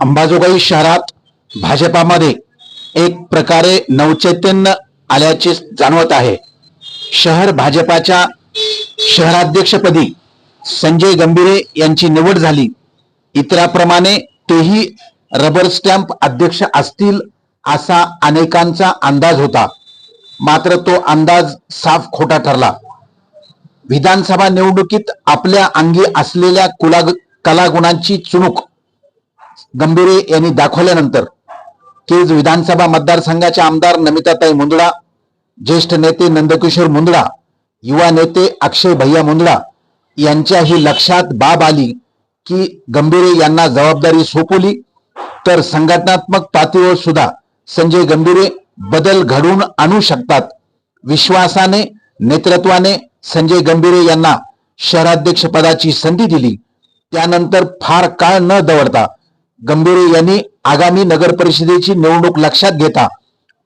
अंबाजोगाई शहरात भाजपामध्ये एक प्रकारे नवचैतन्य आल्याचे जाणवत आहे. शहर भाजपाच्या शहराध्यक्षपदी संजय गंभीरे यांची निवड झाली. इतराप्रमाणे तेही रबर स्टॅम्प अध्यक्ष असतील असा अनेकांचा अंदाज होता. मात्र तो अंदाज साफ खोटा ठरला. विधानसभा निवडणुकीत आपल्या अंगी असलेल्या कुला कलागुणांची चुणूक गंभीरे यांनी दाखवल्यानंतर केज विधानसभा मतदारसंघाचे आमदार नमिताताई मुंदडा ज्येष्ठ नेते नंदकिशोर मुंदडा युवा नेते अक्षय भैया मुंदडा यांच्याही लक्षात बाब आली की गंभीरे यांना जबाबदारी सोपवली तर संघटनात्मक पातळीवर सुद्धा संजय गंभीरे बदल घडवून आणू शकतात. विश्वासाने नेतृत्वाने संजय गंभीरे यांना शहराध्यक्ष पदाची संधी दिली. त्यानंतर फार काळ न दवडता गंभीरे यांनी आगामी नगर परिषदेची निवडणूक लक्षात घेता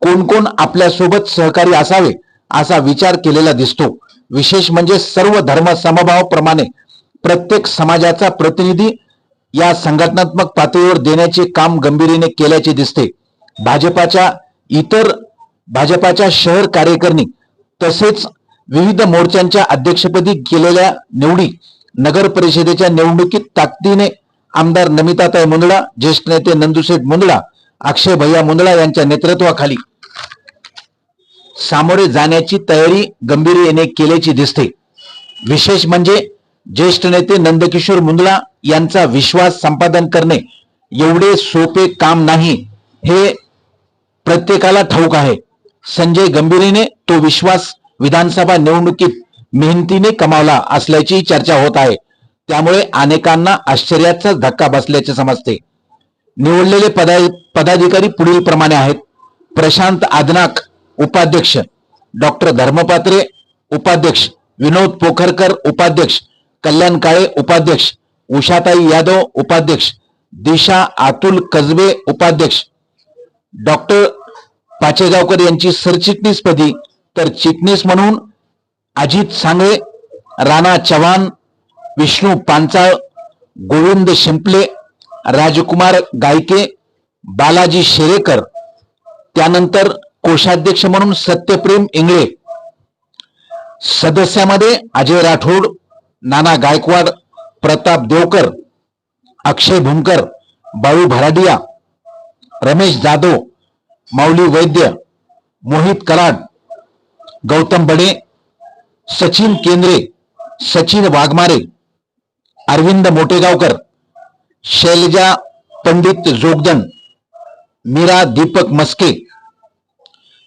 कोण कोण आपल्यासोबत सहकारी असावे असा विचार केलेला दिसतो. विशेष म्हणजे सर्व धर्म समभावाप्रमाणे प्रत्येक समाजाचा प्रतिनिधी या संघटनात्मक पातळीवर देण्याचे काम गंभीरीने केल्याचे दिसते. भाजपाच्या इतर भाजपाच्या शहर कार्यकारिणी तसेच विविध मोर्चांच्या अध्यक्षपदी केलेल्या निवडी नगर परिषदेच्या निवडणुकीत ताकदीने आमदार नमिताताई मुंदडा ज्येष्ठ नेते नंदुशेठ मुंदडा अक्षय भैया मुंदडा यांच्या नेतृत्वाखाली सामोरे जाण्याची तयारी गंभीर केल्याची दिसते. विशेष म्हणजे ज्येष्ठ नेते नंदकिशोर मुंदडा यांचा विश्वास संपादन करणे एवढे सोपे काम नाही हे प्रत्येकाला ठाऊक आहे. संजय गंभीरेने तो विश्वास विधानसभा निवडणुकीत मेहनतीने कमावला असल्याची चर्चा होत आहे. त्यामुळे अनेकांना आश्चर्याचा धक्का बसल्याचे समजते. निवडलेले पदा पदाधिकारी पुढील प्रमाणे आहेत. प्रशांत आदनाक उपाध्यक्ष. डॉक्टर धर्मपात्रे उपाध्यक्ष. विनोद पोखरकर उपाध्यक्ष. कल्याण काळे उपाध्यक्ष. उषाताई यादव उपाध्यक्ष. दिशा अतुल कसबे उपाध्यक्ष. डॉक्टर पाचेगावकर यांची सरचिटणीसपदी तर चिटणीस म्हणून अजित सांगळे राणा चव्हाण विष्णू पांचाळ गोविंद शिंपले राजकुमार गायके बालाजी शेरेकर त्यानंतर कोषाध्यक्ष म्हणून सत्यप्रेम इंगळे. सदस्यामध्ये अजय राठोड नाना गायकवाड प्रताप देवकर अक्षय भूमकर बाळू भराडिया रमेश जाधव माऊली वैद्य मोहित कराड गौतम बडे सचिन केंद्रे सचिन वाघमारे अरविंद मोटेगावकर शैलजा पंडित जोगदन मीरा दीपक मस्के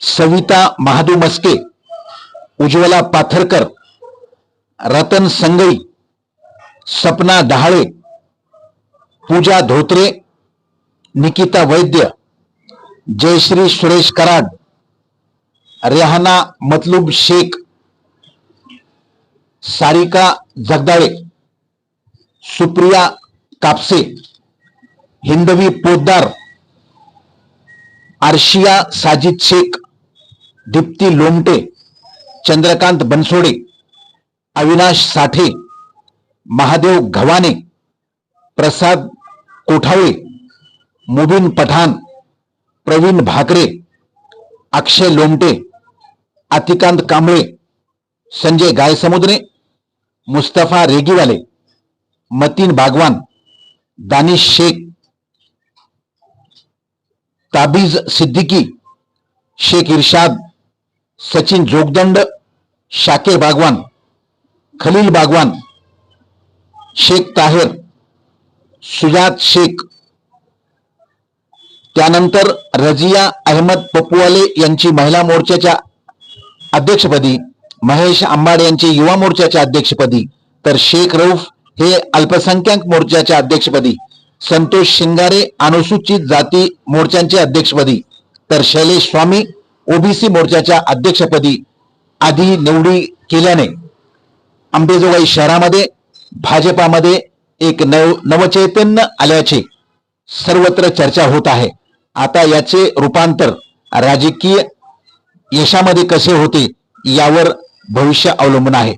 सविता महादू मस्के उज्ज्वला पाथरकर रतन संगई सपना डहाळे पूजा धोत्रे निकिता वैद्य जयश्री सुरेश कराड रेहाना मतलूब शेख सारिका जगदाळे सुप्रिया कापसे हिंदवी पोद्दार आर्शिया साजिद शेख दीप्ती लोमटे चंद्रकांत बनसोडे अविनाश साठे महादेव घवाने प्रसाद कोठाळे मुबिन पठाण प्रवीण भाकरे अक्षय लोमटे अतिकांत कांबळे संजय गायसमुद्रे मुस्तफा रेगीवाले. मतीन बागवान दानिश शेख ताबीज सिद्दीकी शेख इरशाद सचिन जोगदंड शाकीर बागवान खलील बागवान शेख ताहेर सुजात शेख. त्यानंतर रजिया अहमद पप्पूवाले यांची महिला मोर्चाच्या अध्यक्षपदी महेश आंबाड यांची युवा मोर्चाच्या अध्यक्षपदी तर शेख रऊफ हे अल्पसंख्याक मोर्चाच्या अध्यक्षपदी संतोष शिंगारे अनुसूचित जाती मोर्चांचे अध्यक्षपदी तर शैलेश स्वामी ओबीसी मोर्चाच्या अध्यक्षपदी आधी निवडी केल्याने अंबेजोगाई शहरामध्ये भाजपामध्ये एक नव नवचैतन्य आल्याचे सर्वत्र चर्चा होत आहे. आता याचे रूपांतर राजकीय यशामध्ये कसे होते यावर भविष्य अवलंबून आहे.